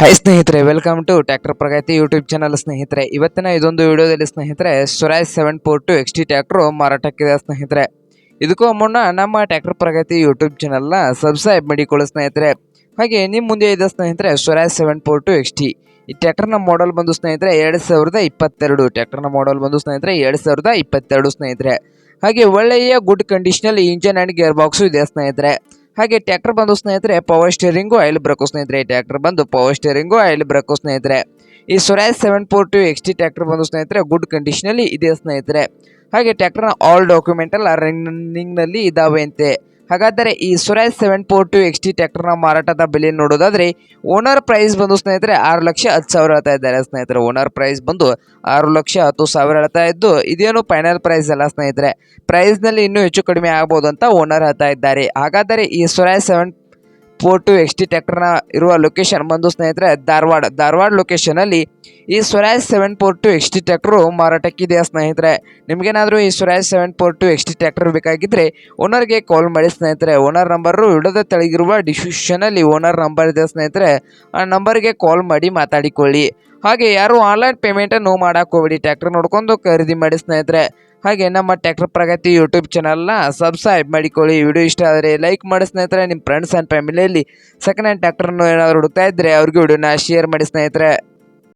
Hi ಸ್ನೇಹಿತರೆ welcome to tractor Pragati YouTube channel ಸ್ನೇಹಿತರೆ. ಇವತ್ತಿನ ಇದೊಂದು ವಿಡಿಯೋದಲ್ಲಿ ಸ್ನೇಹಿತರೆ Swaraj seven four two X T tractor ಮಾರಾಟಕ್ಕಿದೆ ಸ್ನೇಹಿತರೆ. ಇದಕ್ಕೂ ಮುನ್ನ ನಮ್ಮ ಟ್ರ್ಯಾಕ್ಟರ್ ಪ್ರಗತಿ ಯೂಟ್ಯೂಬ್ ಚಾನಲ್ನ ಸಬ್ಸ್ಕ್ರೈಬ್ ಮಾಡಿಕೊಳ್ಳಿ ಸ್ನೇಹಿತರೆ. ಹಾಗೆ ನಿಮ್ಮ ಮುಂದೆ ಇದೆ ಸ್ನೇಹಿತರೆ Swaraj seven four two X T ಈ ಟ್ರ್ಯಾಕ್ಟರ್ನ ಮಾಡಲ್ ಬಂದು ಸ್ನೇಹಿತರೆ, ಎರಡು ಸಾವಿರದ ಇಪ್ಪತ್ತೆರಡು. ಟ್ರ್ಯಾಕ್ಟರ್ನ ಮಾಡಲ್ ಬಂದು ಸ್ನೇಹಿತರೆ, ಎರಡು ಸಾವಿರದ ಇಪ್ಪತ್ತೆರಡು ಸ್ನೇಹಿತರೆ. ಹಾಗೆ ಒಳ್ಳೆಯ ಗುಡ್ ಕಂಡೀಷನಲ್ಲಿ ಇಂಜನ್ ಆ್ಯಂಡ್ ಗೇರ್ ಬಾಕ್ಸು ಇದೆ ಸ್ನೇಹಿತರೆ. ಹಾಗೆ ಟ್ರ್ಯಾಕ್ಟರ್ ಬಂದು ಸ್ನೇಹಿತರೆ ಪವರ್ ಸ್ಟೇರಿಂಗು ಆಯಿಲ್ ಬ್ರೇಕು ಸ್ನೇಹಿತರೆ ಟ್ರ್ಯಾಕ್ಟರ್ ಬಂದು ಪವರ್ ಸ್ಟೇರಿಂಗು ಆಯಿಲ್ ಬ್ರೇಕು ಸ್ನೇಹಿತರೆ. ಈ Swaraj seven four two X T tractor ಬಂದು ಸ್ನೇಹಿತರೆ ಗುಡ್ ಕಂಡೀಷನಲ್ಲಿ ಇದೆ ಸ್ನೇಹಿತರೆ. ಹಾಗೆ ಟ್ರ್ಯಾಕ್ಟರ್ನ ಆಲ್ ಡಾಕ್ಯುಮೆಂಟ್ ರನ್ನಿಂಗ್ನಲ್ಲಿ ಇದ್ದಾವೆ ಅಂತೆ. ಹಾಗಾದರೆ ಈ Suresh seven four two X T ಟ್ಯಾಕ್ಟರ್ನ ಮಾರಾಟದ ಬೆಲೆ ನೋಡೋದಾದರೆ ಓನರ್ ಪ್ರೈಸ್ ಬಂದು ಸ್ನೇಹಿತರೆ ಆರು ಲಕ್ಷ ಹತ್ತು ಸಾವಿರ ಹೇಳ್ತಾ ಇದ್ದಾರೆ. ಸ್ನೇಹಿತರೆ ಓನರ್ ಪ್ರೈಸ್ ಬಂದು ಆರು ಲಕ್ಷ ಹತ್ತು ಸಾವಿರ ಹೇಳ್ತಾ ಇದ್ದು ಇದೇನು ಫೈನಲ್ ಪ್ರೈಸ್ ಅಲ್ಲ ಸ್ನೇಹಿತರೆ. ಪ್ರೈಸ್ನಲ್ಲಿ ಇನ್ನೂ ಹೆಚ್ಚು ಕಡಿಮೆ ಆಗ್ಬೋದು ಅಂತ ಓನರ್ ಹೇಳ್ತಾ ಇದ್ದಾರೆ. ಹಾಗಾದರೆ ಈ Suresh seven four two X T ಟ್ಯಾಕ್ಟರ್ನ ಇರುವ ಲೊಕೇಶನ್ ಬಂದು ಸ್ನೇಹಿತರೆ ಧಾರವಾಡ. ಧಾರವಾಡ ಲೊಕೇಶನಲ್ಲಿ ಈ Swaraj seven four two X T tractor ಮಾರಾಟಕ್ಕಿದೆ ಸ್ನೇಹಿತರೆ? ನಿಮಗೇನಾದರೂ ಈ Swaraj seven four two X T tractor ಬೇಕಾಗಿದ್ದರೆ ಓನರ್ಗೆ ಕಾಲ್ ಮಾಡಿ ಸ್ನೇಹಿತರೆ. ಓನರ್ ನಂಬರು ವಿಡೋದ ತೆಳಗಿರುವ ಡಿಸ್ಕ್ರಿಪ್ಷನಲ್ಲಿ ಓನರ್ ನಂಬರ್ ಇದೆ ಸ್ನೇಹಿತರೆ. ಆ ನಂಬರ್ಗೆ ಕಾಲ್ ಮಾಡಿ ಮಾತಾಡಿಕೊಳ್ಳಿ. ಹಾಗೆ ಯಾರು ಆನ್ಲೈನ್ ಪೇಮೆಂಟನ್ನು ಮಾಡಕ್ಕೆ ಹೋಗ್ಬಿಡಿ ಟ್ರ್ಯಾಕ್ಟರ್ ನೋಡ್ಕೊಂಡು ಖರೀದಿ ಮಾಡಿ ಸ್ನೇಹಿತರೆ. ಹಾಗೆ ನಮ್ಮ ಟ್ಯಾಕ್ಟರ್ ಪ್ರಗತಿ ಯೂಟ್ಯೂಬ್ ಚಾನಲ್ನ ಸಬ್ಸ್ಕ್ರೈಬ್ ಮಾಡಿಕೊಳ್ಳಿ. ವಿಡಿಯೋ ಇಷ್ಟ ಆದರೆ ಲೈಕ್ ಮಾಡಿ ಸ್ನೇಹಿತರೆ. ನಿಮ್ಮ ಫ್ರೆಂಡ್ಸ್ ಆ್ಯಂಡ್ ಫ್ಯಾಮಿಲಿಯಲ್ಲಿ ಸೆಕೆಂಡ್ ಹ್ಯಾಂಡ್ ಟ್ರ್ಯಾಕ್ಟರ್ನು ಏನಾದರೂ ಹುಡುಕ್ತಾ ಇದ್ದರೆ ಅವ್ರಿಗೆ ವಿಡಿಯೋನ ಶೇರ್ ಮಾಡಿ ಸ್ನೇಹಿತರೆ.